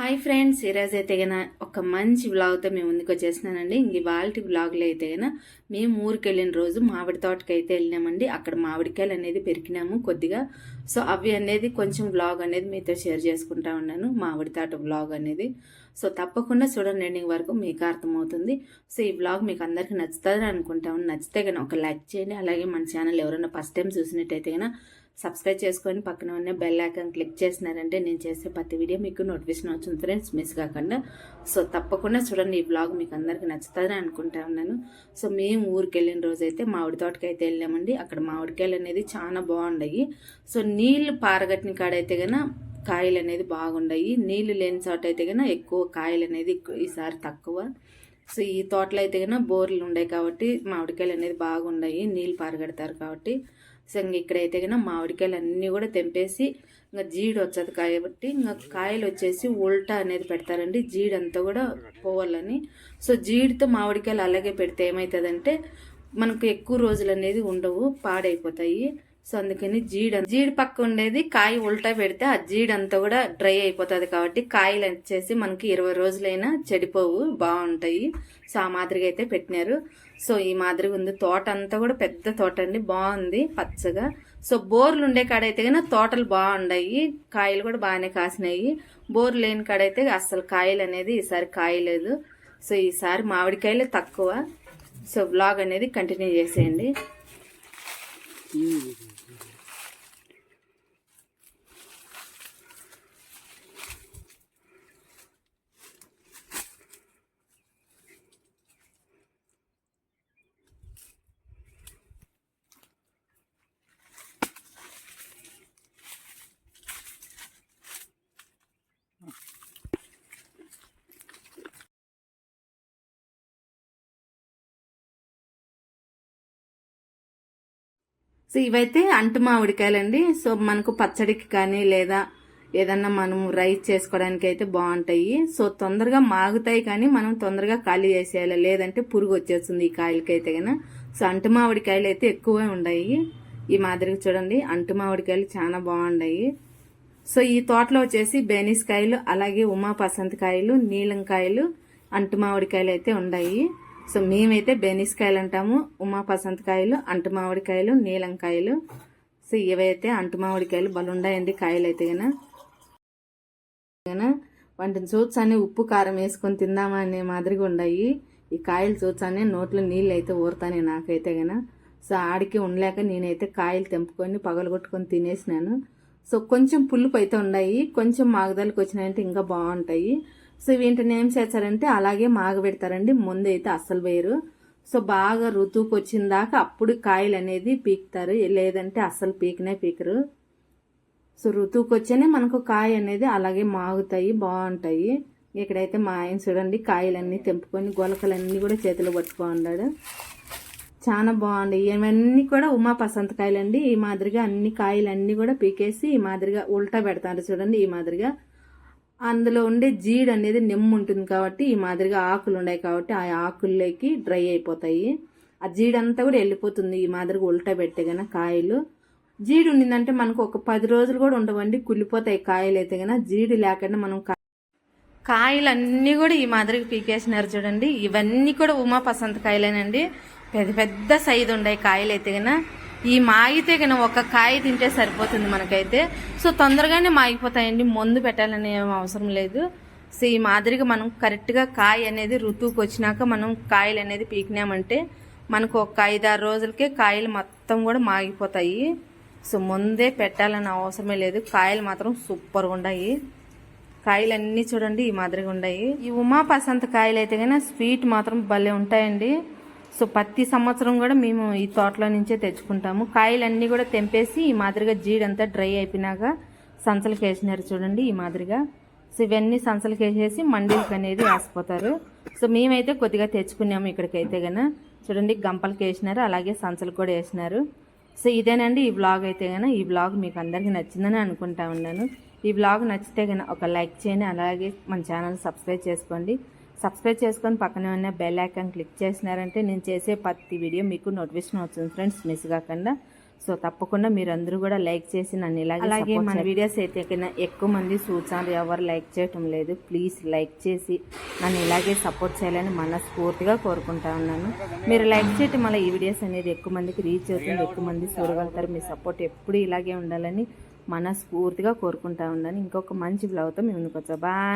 Hi friends ఈరోజు అయితే గన ఒక మంచి వ్లాగ్తో మేము ముందుకు వచ్చేసినానండి ఇంక వాళ్ళ బ్లాగ్లో అయితే గన మేము ఊరికి వెళ్ళిన రోజు మామిడి తోటకి అయితే వెళ్ళినామండి. అక్కడ మామిడికాయలు అనేది పెరికినాము కొద్దిగా. సో అవి అనేది కొంచెం వ్లాగ్ అనేది మీతో షేర్ చేసుకుంటా ఉన్నాను మామిడి తోట వ్లాగ్ అనేది. సో తప్పకుండా చూడండి ఎండింగ్ వరకు మీకు అర్థమవుతుంది. సో ఈ వ్లాగ్ మీకు అందరికీ నచ్చుతుందని అనుకుంటాము నచ్చితే కనుక ఒక లైక్ చేయండి. అలాగే మన ఛానల్ ఎవరైనా ఫస్ట్ టైం చూసినట్టయితే కనుక సబ్స్క్రైబ్ చేసుకొని పక్కన ఉన్న బెల్ ఐకాన్ క్లిక్ చేసినారంటే నేను చేసే ప్రతి వీడియో మీకు నోటిఫికేషన్ వచ్చింది ఫ్రెండ్స్ మిస్ కాకుండా. సో తప్పకుండా చూడండి ఈ బ్లాగ్ మీకు అందరికి నచ్చుతుందని అనుకుంటా ఉన్నాను. సో మేము ఊరికి వెళ్ళిన రోజు అయితే మామిడి తోటకి అయితే వెళ్ళామండి. అక్కడ మామిడికాయలు అనేది చాలా బాగుండయి. సో నీళ్ళు పారగట్టిన కాడైతే కన్నా కాయలు అనేది బాగుండయి. నీళ్ళు లేని చోట అయితే కన్నా ఎక్కువ కాయలు అనేది ఈసారి తక్కువ. సో ఈ తోటలో అయితే కన్నా బోర్లు ఉన్నాయి కాబట్టి మామిడికాయలు అనేది బాగుండయి. నీళ్ళు పారగడతారు కాబట్టి. సో ఇంక ఇక్కడైతే కన్నా మామిడికాయలు అన్నీ కూడా తెంపేసి ఇంకా జీడి వచ్చదు కాబట్టి ఇంకా కాయలు వచ్చేసి ఉల్టా అనేది పెడతారండి. జీడి అంతా కూడా పోవాలని. సో జీడితో మామిడికాయలు అలాగే పెడితే ఏమవుతుందంటే మనకు ఎక్కువ రోజులు అనేది ఉండవు పాడైపోతాయి. సో అందుకని జీడ జీడి పక్క ఉండేది కాయ ఉల్టా పెడితే ఆ జీడంతా కూడా డ్రై అయిపోతుంది కాబట్టి కాయలు వచ్చేసి మనకి ఇరవై రోజులైనా చెడిపోవు బాగుంటాయి. సో ఆ మాదిరిగా అయితే పెట్టినారు. సో ఈ మాదిరిగా ఉంది. తోట అంతా కూడా పెద్ద తోట అండి బాగుంది పచ్చగా. సో బోర్లు ఉండే కాడైతే కానీ తోటలు బాగుండాయి. కాయలు కూడా బాగానే కాసినాయి. బోర్ లేని కాడైతే అసలు కాయలు అనేది ఈసారి కాయలేదు. సో ఈసారి మామిడికాయలు తక్కువ. సో బ్లాగ్ అనేది కంటిన్యూ చేసేయండి. సో ఇవైతే అంటు మామిడికాయలండి. సో మనకు పచ్చడికి కానీ లేదా ఏదన్నా మనం రైస్ చేసుకోవడానికి అయితే బాగుంటాయి. సో తొందరగా మాగుతాయి కానీ మనం తొందరగా ఖాళీ చేసేయాలి. లేదంటే పురుగు వచ్చేస్తుంది ఈ కాయలకైతే కనుక సో అంటు మామిడికాయలు అయితే ఎక్కువే ఉన్నాయి ఈ మాదిరిగా చూడండి అంటు మామిడికాయలు చాలా బాగున్నాయి సో ఈ తోటలో వచ్చేసి బేనిస్కాయలు అలాగే ఉమా పసంతకాయలు నీలంకాయలు అంటు మామిడికాయలు అయితే ఉన్నాయి సో మేమైతే బెనిస్కాయలు అంటాము ఉమా పసంతకాయలు అంటు మామిడికాయలు నీలంకాయలు. సో ఇవైతే అంటు మామిడికాయలు బలుండాయండి కాయలు అయితే గన వాటిని చూచానే ఉప్పు కారం వేసుకొని తిందామా అనే మాదిరిగా ఉన్నాయి ఈ కాయలు చూచానే నోట్లో నీళ్ళు అయితే ఊరుతానే నాకైతే గన. సో ఆడికి ఉండలేక నేనైతే కాయలు తెంపుకొని పగలగొట్టుకొని తినేసినాను. సో కొంచెం పులుపు అయితే ఉన్నాయి కొంచెం మాగదలకి వచ్చినాయంటే ఇంకా బాగుంటాయి. సో వీటిని ఏం చేస్తారంటే అలాగే మాగబెడతారండి. ముందైతే అస్సలు వేయరు సో బాగా ఋతువుకి వచ్చిన దాకా అప్పుడు కాయలు అనేది పీకుతారు. లేదంటే అస్సలు పీకనే పీకరు. సో ఋతువుకి వచ్చేనే మనకు కాయ అనేది అలాగే మాగుతాయి బాగుంటాయి. ఇక్కడైతే మా ఆయన చూడండి కాయలన్నీ తెంపుకొని గొలకలన్నీ కూడా చేతిలో పట్టుకున్నాడు చాలా బాగుంది. ఇవన్నీ కూడా ఉమా పసంత కాయలండి. ఈ మాదిరిగా అన్ని కాయలన్నీ కూడా పీకేసి ఈ మాదిరిగా ఉల్టా పెడతారు చూడండి ఈ మాదిరిగా. అందులో ఉండే జీడ్ అనేది నిమ్ము ఉంటుంది కాబట్టి ఈ మాదిరిగా ఆకులు ఉన్నాయి కాబట్టి ఆ ఆకుల్లోకి డ్రై అయిపోతాయి. ఆ జీడంతా కూడా వెళ్ళిపోతుంది. ఈ మాదిరిగా ఉల్టా పెట్టే గన కాయలు. జీడి ఉండిందంటే మనకు ఒక పది రోజులు కూడా ఉండవండి. కుళ్ళిపోతాయి కాయలు అయితే గన జీడి లేకుండా మనం కాయలు అన్నీ కూడా ఈ మాదిరిగా పీకేసినారు చూడండి. ఇవన్నీ కూడా ఉమా పసంత కాయలేనండి. పెద్ద పెద్ద సైజు ఉండే కాయలు అయితే గన ఈ మాగితే కనుక ఒక కాయ తింటే సరిపోతుంది మనకైతే. సో తొందరగానే మాగిపోతాయండి మందు పెట్టాలని ఏం అవసరం లేదు. సో ఈ మాదిరిగా మనం కరెక్ట్గా కాయ అనేది ఋతువుకి వచ్చినాక మనం కాయలు అనేది పీకినామంటే మనకు ఒక ఐదారు రోజులకే కాయలు మొత్తం కూడా మాగిపోతాయి. సో ముందే పెట్టాలని అవసరమే లేదు. కాయలు మాత్రం సూపర్గా ఉన్నాయి కాయలు అన్నీ చూడండి ఈ మాదిరిగా ఉన్నాయి ఈ ఉమా పసంత కాయలు అయితే కానీ స్వీట్ మాత్రం భలే ఉంటాయండి. సో ప్రతి సంవత్సరం కూడా మేము ఈ తోటలో నుంచే తెచ్చుకుంటాము. కాయలన్నీ కూడా తెంపేసి ఈ మాదిరిగా జీడంతా డ్రై అయిపోయినాక సంచలకి వేసినారు చూడండి ఈ మాదిరిగా. సో ఇవన్నీ సంచలకి వేసేసి మండీలకి అనేది వేసిపోతారు. సో మేమైతే కొద్దిగా తెచ్చుకున్నాము ఇక్కడికైతే కనుక చూడండి గంపలకి వేసినారు అలాగే సంచలకు కూడా వేసినారు. సో ఇదేనండి ఈ బ్లాగ్ అయితే కనుక ఈ బ్లాగ్ మీకు అందరికీ నచ్చిందని అనుకుంటా ఉన్నాను. ఈ బ్లాగ్ నచ్చితే కనుక ఒక లైక్ చేయండి అలాగే మన ఛానల్ సబ్స్క్రైబ్ చేసుకోండి. సబ్స్క్రైబ్ చేసుకొని పక్కనే ఉన్న బెల్ ఐకాన్ క్లిక్ చేసినారంటే నేను చేసే ప్రతి వీడియో మీకు నోటిఫికేషన్ వస్తుంది ఫ్రెండ్స్ మిస్ కాకుండా. సో తప్పకుండా మీరు అందరూ కూడా లైక్ చేసి నన్ను ఇలాగే అలాగే మన వీడియోస్ అయితే ఎక్కువ మంది చూసారు ఎవరు లైక్ చేయటం లేదు ప్లీజ్ లైక్ చేసి నన్ను ఇలాగే సపోర్ట్ చేయాలని మనస్ఫూర్తిగా కోరుకుంటా ఉన్నాను. మీరు లైక్ చేయటం వల్ల ఈ వీడియోస్ అనేది ఎక్కువ మందికి రీచ్ అవుతుంది ఎక్కువ మంది చూడగలుగుతారు. మీ సపోర్ట్ ఎప్పుడు ఇలాగే ఉండాలని మనస్ఫూర్తిగా కోరుకుంటా ఉన్నాను. ఇంకొక మంచి బ్లౌజ్తో మేము బాయ్